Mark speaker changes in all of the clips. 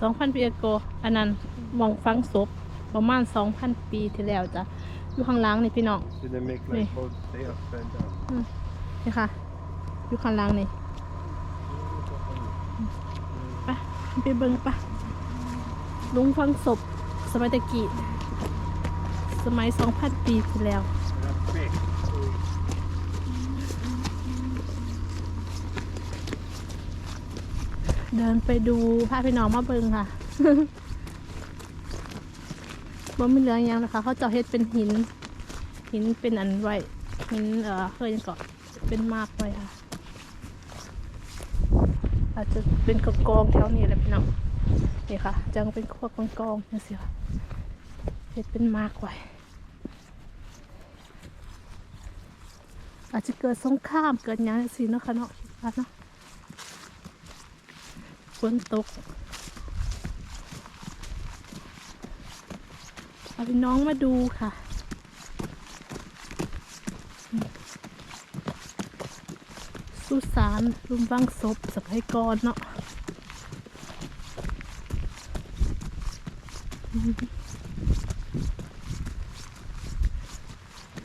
Speaker 1: สองพันปีโกอันนั้นมองฟังศพประมาณสองพันปีที่แล้วจ้ะอยู่ข้างหล่างนี่พี่น้อง
Speaker 2: So they make
Speaker 1: Nee.
Speaker 2: like both stay up and down.
Speaker 1: นี่ค่ะ อยู่ข้างหล่างนี่ไปไปเบิ่งปะลุงฟังศพสมัยตะกี้สมัยสองพันปีที่แล้ว เดินไปดูพาพี่น้องมาเบิงค่ะบ่มีเหลืองยังนะคะ เขาเจาะเฮ็ดเป็นหิน หินเป็นอันไว้หินเอ่อเคยยังเกาะเป็นมากไว้ค่ะ อาจจะเป็นกองกองแถวนี้แหละพี่น้องนี่ค่ะ จังเป็นพวกกองกองๆนี่สิค่ะเฮ็ดเป็นมากไว้อาจจะเกิดสงครามเกิดยังสิเนาะค่ะเนาะคิดว่าเนาะ ฝนตกเอาพี่น้องมาดูค่ะอืมสุสานลุมบังศพสมัยก่อนเนาะอืม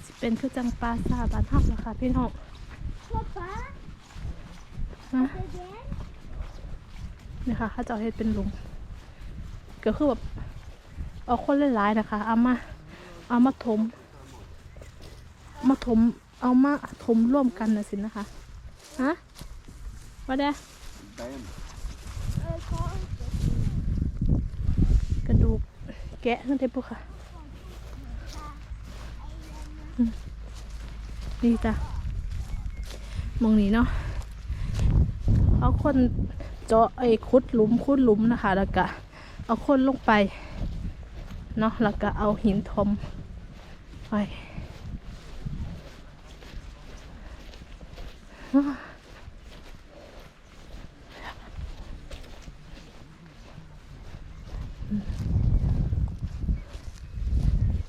Speaker 1: สิเป็นคือจังปลาซาบานหักแล้วค่ะพี่น้อง
Speaker 3: Papa,
Speaker 1: ฮะ นี่ค่ะเขาจะเอาเฮ็ดเป็นหลุมก็คือแบบเอาคนหลายๆนะคะ เอามา เอามาถม มาถม เอามาถมร่วมกันนะสินะคะ ฮะว่าได้กระดูกแกะนั่นเองปุ๊ค่ะ นี่จ้ะมองนี้เนาะ เอาคน เจาะไอ้ขุดหลุมขุดหลุมนะคะ แล้วก็เอาคนลงไปเนาะแล้วก็เอาหินทมไป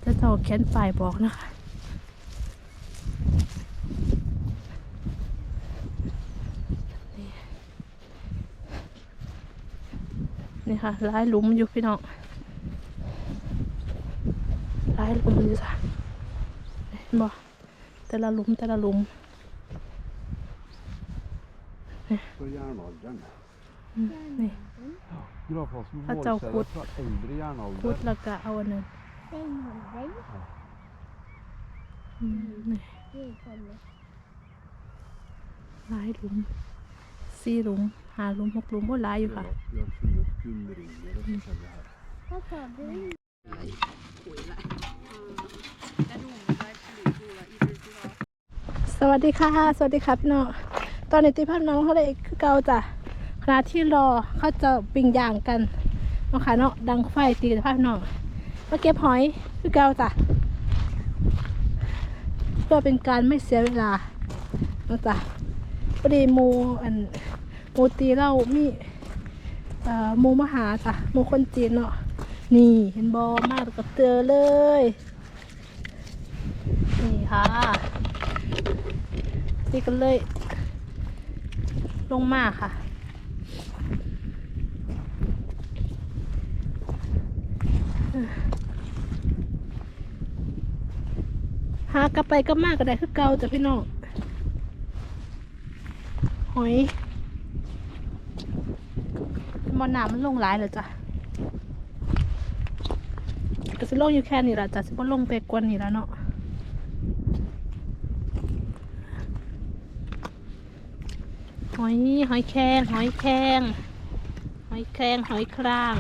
Speaker 1: จะเจ้าแขนปลายบอกนะคะ นี่ค่ะหลายหลุมอยู่พี่น้องหลายหลุมอยู่จ้ะเห็นบ่แต่ละหลุมแต่ละหลุม
Speaker 2: På järnåldern.
Speaker 1: อืมนี่
Speaker 2: Gravfas med
Speaker 1: Att jag
Speaker 2: målceller
Speaker 1: kort-
Speaker 2: från äldre
Speaker 1: พุด
Speaker 2: järnålder.
Speaker 1: แล้วก็เอาอันนึง
Speaker 3: Säg dig.
Speaker 1: อืมนี่
Speaker 3: Det kommer.
Speaker 1: หลายหลุม สี่ลุมห้าลุมหกลุมโอ้หลายอยู่ค่ะ สวัสดีค่ะ สวัสดีค่ะพี่น้องตอนนี้ติพันน้องเขาเลยคือเกาจ้ะขณะที่รอเขาจะปิ้งย่างกันเนาะค่ะเนาะดังไฟตีกับพี่น้องมาเก็บหอยคือเกาจ้ะเพื่อเป็นการไม่เสียเวลาเนาะจ้ะพอดีมูอัน หมูตีเรามีเอ่อหมูมหาจ้ะหมูคนจีนเนาะนี่เห็นบอมากกับเจอเลย นี่ค่ะนี่ก็เลย ลงมาค่ะหากลับไปก็มากก็ได้คือเก่าจ้ะพี่น้องหอย มอน้ำมันลงหลายเลยจ้ะก็จะลงอยู่แค่นี้ละจ้ะจะบ่ลงไปกว่านี้แล้วเนาะหอยหอยแครงหอยแครงหอยแครงหอยคราง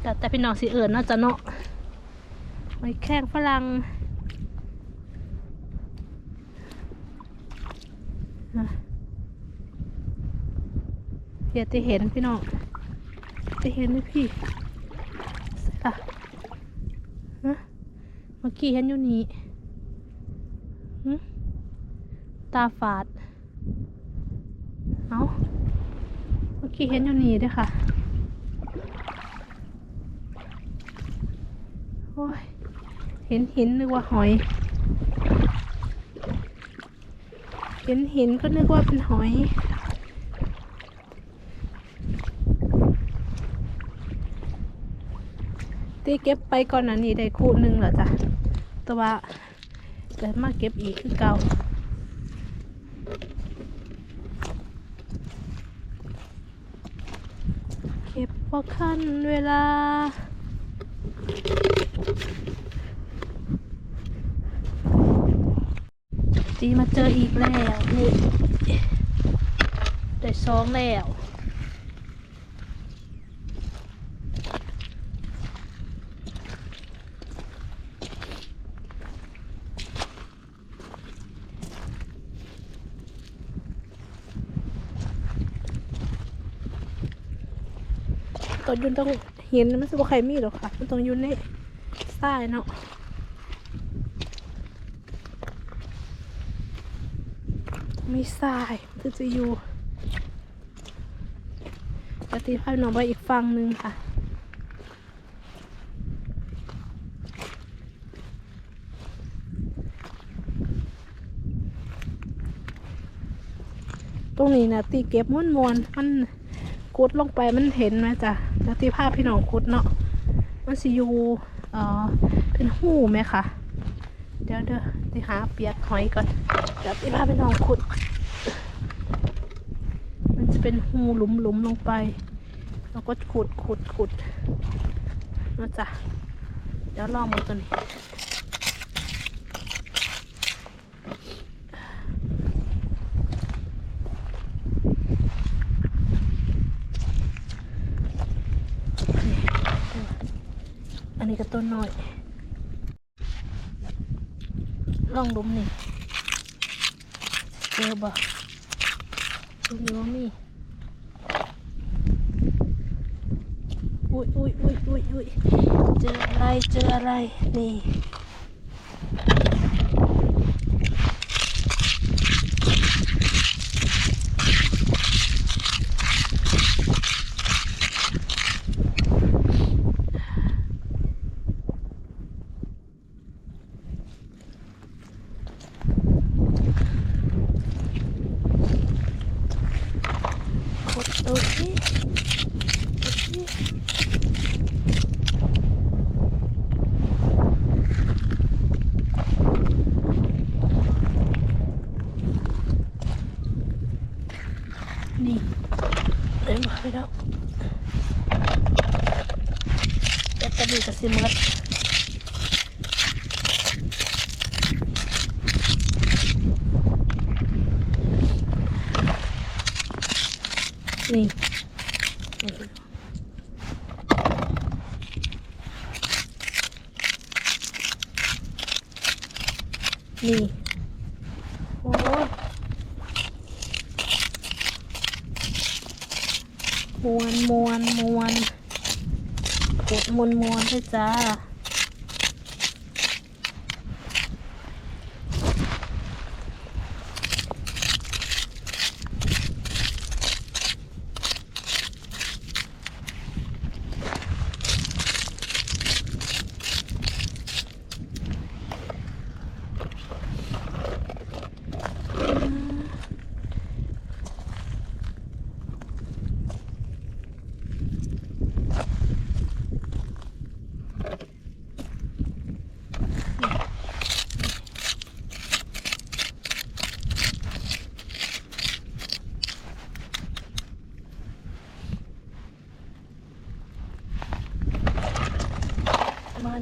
Speaker 1: แต่แต่พี่น้องสิเอิญน่าจะเนาะหอยแครงฝรั่งอะ เดี๋ยวจะเห็นพี่น้องจะเห็นไหมพี่ใส่ละฮะเมื่อกี้เห็นอยู่นี่หึตาฝาด เอาเมื่อกี้เห็นอยู่นี่ด้วยค่ะ โอ้ย เห็นหินนึกว่าหอย เห็นหินก็นึกว่าเป็นหอย ตีเก็บไปก่อนหนั้นนี่ได้คู่หนึ่งเหรอจ้ะแต่ว่าเกิดมาเก็บอีกคือเก่าเก็บพอขั้นเวลาจีมาเจออีกแล้วนี่ได้สองแล้ว อยุนต้องเห็นมันสบใครมีหรอกค่ะ มันต้องยุนในใต้เนาะไม่ทรายมันจะอยู่จะตีภาพน้องไปอีกฝั่งหนึ่งค่ะตรงนี้นะตีเก็บม้วนมวนๆมัน คุดลงไปมันเห็นไหมจ๊ะแล้วตีภาพพี่น้องคุดเนาะมันสิอยู่เอ่อเป็นหูไหมคะเดี๋ยวเดี๋ยวตีหาเปียกหอยก่อนเดี๋ยวตีภาพพี่น้องขุด มันจะเป็นหูหลุมหลุมลงไปแล้วก็ขุดขุดขุดนะจ๊ะเดี๋ยวลองมาตัวนี้ อั นนี้ก็ต้นน้อย ลองดุมนี่เจอบ่ดูนี่ว่ามีอุ้ยอุ้ยอุ้ยอุ้ยอุ้ยเจออะไรเจออะไรนี่ กดโอเคโอเคนี่เดินมาไปแล้ว แบตเตอรี่กับซิมลัดนี่นี่ โอ้ยมวนมวนมวน กดมวนมวนด้วยจ้า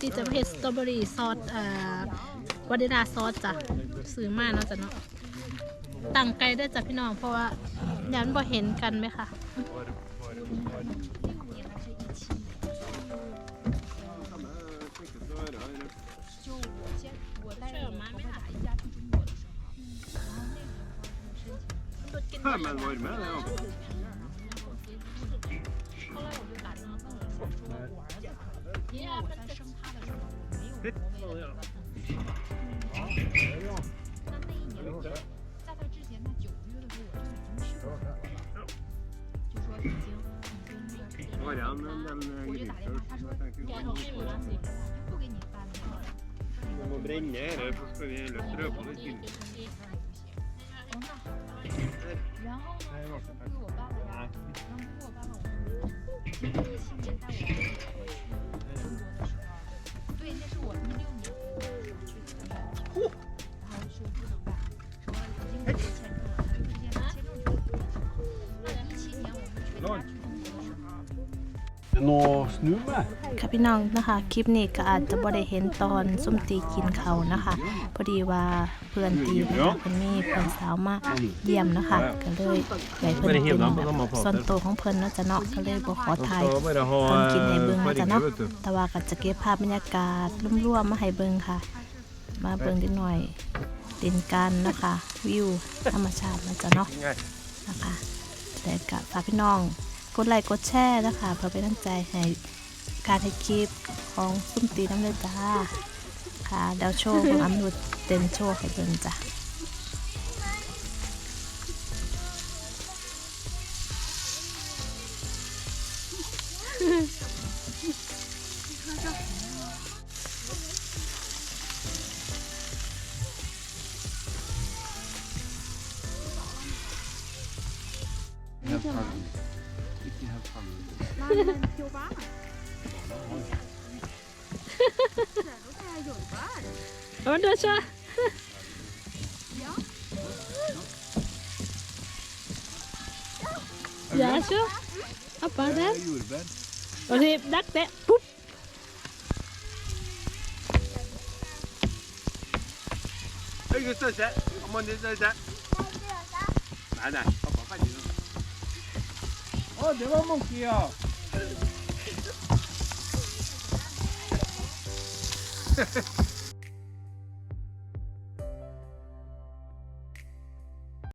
Speaker 1: นี่ด้วยหน่อย อันนี้สตรอเบอรี่ที่จะมาเฮ็ดสตรอเบอรี่ซอสเอ่อวานิลาซอสจ้ะซื้อมาเนาะจ้ะเนาะตั้งไกลได้อจ้ะพี่น้อง เพราะว่าเดี๋ยวมันบ่เห็นกันไหมคะสุดกิน
Speaker 2: Ja, men var du med det också?
Speaker 1: เนี่ยมันจะ
Speaker 4: 在他之前，他九个月的时候，我就已经去过美国了，就说已经已经那个
Speaker 5: 我俩那那那
Speaker 4: 我就打电话，他说我要去了，就不给你办 然后呢，他说不给我办了，然后不给我办了，我
Speaker 2: Nå snu meg.
Speaker 1: ค่ะพี่น้องนะคะ คลิปนี้ก็อาจจะบ่ได้เห็นตอนส้มตีกินเขาวนะคะ พอดีว่าเพื่อนตีนะคะเพิ่นมีเพื่อนสาวมาเยี่ยมนะคะก็เลยไว้เพิ่นเป็นแบบส่วนตัวของเพิ่นเนาะจะเนาะก็เลยบ่ขอถ่าย
Speaker 5: bare
Speaker 1: ตอนกินให้เบิ่งนะจ๊ะเนาะ
Speaker 5: vet du.
Speaker 1: แต่ว่าก็จะเก็บภาพบรรยากาศร่วมๆมาให้เบิ่งค่ะ มาเบิ่งนิดหน่อยเด่นกันนะคะ วิวธรรมชาตินะจ๊ะเนาะนะคะแต่กับฝากพี่น้อง กดไลค์กดแชร์นะคะเพื่อเป็นกำลังใจให้การให้คลิปของซุ่มตีน้ำเลยจ้าค่ะเดาวโชว์ของอัมนุษเต้นโชว์ให้เบิ่งจ้ะ
Speaker 2: Helt ferdig. Ikke helt ferdig.
Speaker 3: Nei, men jobba. Ser du hva jeg jobber?
Speaker 1: เอาเดี๋ยวจ้าอย่า
Speaker 5: 아, 내가 먹기야.